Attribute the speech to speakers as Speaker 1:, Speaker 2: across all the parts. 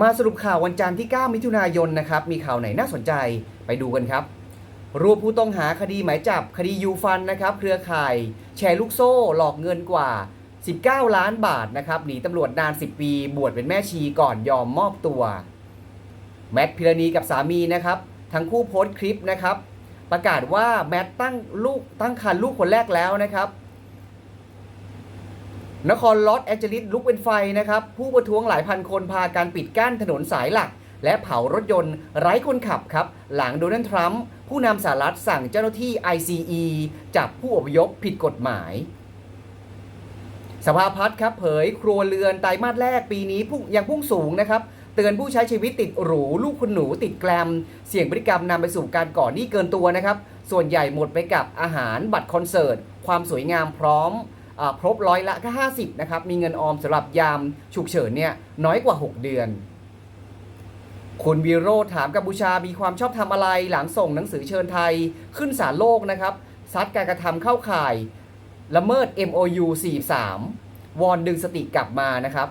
Speaker 1: มาสรุปข่าววันจันทร์ที่ 9 มิถุนายนนะครับ มีข่าวไหนน่าสนใจไปดูกันครับ รวบผู้ต้องหาคดีหมายจับคดียูฟันนะครับ เครือข่าย แชร์ลูกโซ่หลอกเงินกว่า 19 ล้านบาทนะครับหนีตำรวจนาน 10 ปี บวชเป็นแม่ชีก่อนยอมมอบตัว แมทพิรณีกับสามีนะครับ ทั้งคู่โพสต์คลิปนะครับ ประกาศว่าแมทตั้งลูกตั้งครรภ์ลูกคนแรกแล้วนะครับ นครลอสแอนเจลิสลุกเป็นไฟนะครับ ผู้ประท้วงหลายพันคนพาการปิดกั้นถนนสายหลัก และเผารถยนต์ไร้คนขับครับ หลังโดนัลด์ทรัมป์ผู้นำสหรัฐสั่งเจ้าหน้าที่ ICE จับผู้อพยพผิดกฎหมาย สภาพัฒน์ครับเผยครัวเรือนไตรมาสแรกปีนี้ยังพุ่งสูงนะครับเตือนผู้ใช้ชีวิตติดหรู ลูกคุณหนูติดแกลม เสี่ยงพฤติกรรมนำไปสู่การก่อหนี้เกินตัวนะครับ ส่วนใหญ่หมดไปกับอาหารบัตรคอนเสิร์ต ความสวยงามพร้อม ครบร้อยละแค่ห้าสิบนะครับมีเงินออมสำหรับยามฉุกเฉินเนี่ยน้อยกว่า 6 เดือน คุณวีโรธถามกัมพูชามีความชอบทำอะไรหลังส่งหนังสือเชิญไทยขึ้นศาลโลกนะครับซัดการกระทำเข้าข่าย ละเมิด MOU 43 วอนดึงสติกลับมานะครับ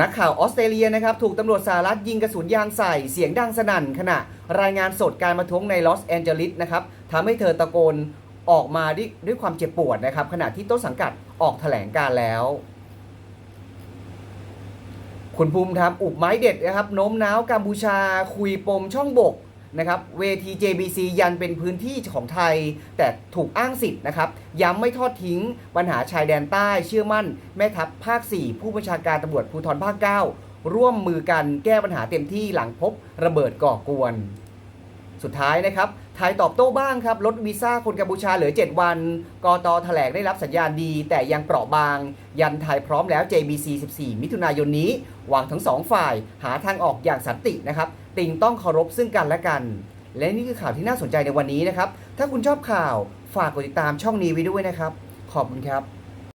Speaker 1: นักข่าวออสเตรเลียนะครับถูกตำรวจสหรัฐยิงกระสุนยางใส่เสียงดังสนั่น ขณะรายงานสดการมาท้วงในลอสแอนเจลิสนะครับทำให้เธอตะโกนออกมาด้วยด้วยความเจ็บปวดนะครับ ขณะที่ต้นสังกัดออกแถลงการแล้ว คุณภูมิธรรมอุบไม้เด็ดนะครับโน้มน้าวกัมพูชาคุยปมช่องบก นะครับเวที JBC ยันเป็นพื้นที่ของไทย แต่ถูกอ้างสิทธิ์นะครับ ย้ำไม่ทอดทิ้งปัญหาชายแดนใต้เชื่อมั่น แม่ทัพภาค 4 ผู้บัญชาการตำรวจภูธรภาค 9 ร่วมมือกันแก้ปัญหาเต็มที่หลังพบระเบิดก่อกวน สุดท้ายนะครับไทยตอบโต้บ้างครับลดวีซ่าคนกัมพูชาเหลือ 7 วัน กตแถลงได้รับสัญญาณดี แต่ยังเปราะบาง ยันไทยพร้อมแล้ว JBC 14 มิถุนายนนี้หวังทั้งสองฝ่ายหาทางออกอย่างสันตินะครับ ติงต้องเคารพซึ่งกันและกัน และนี่คือข่าวที่น่าสนใจในวันนี้นะครับ ถ้าคุณชอบข่าวฝากกดติดตามช่องนี้ไว้ด้วยนะครับ ขอบคุณครับ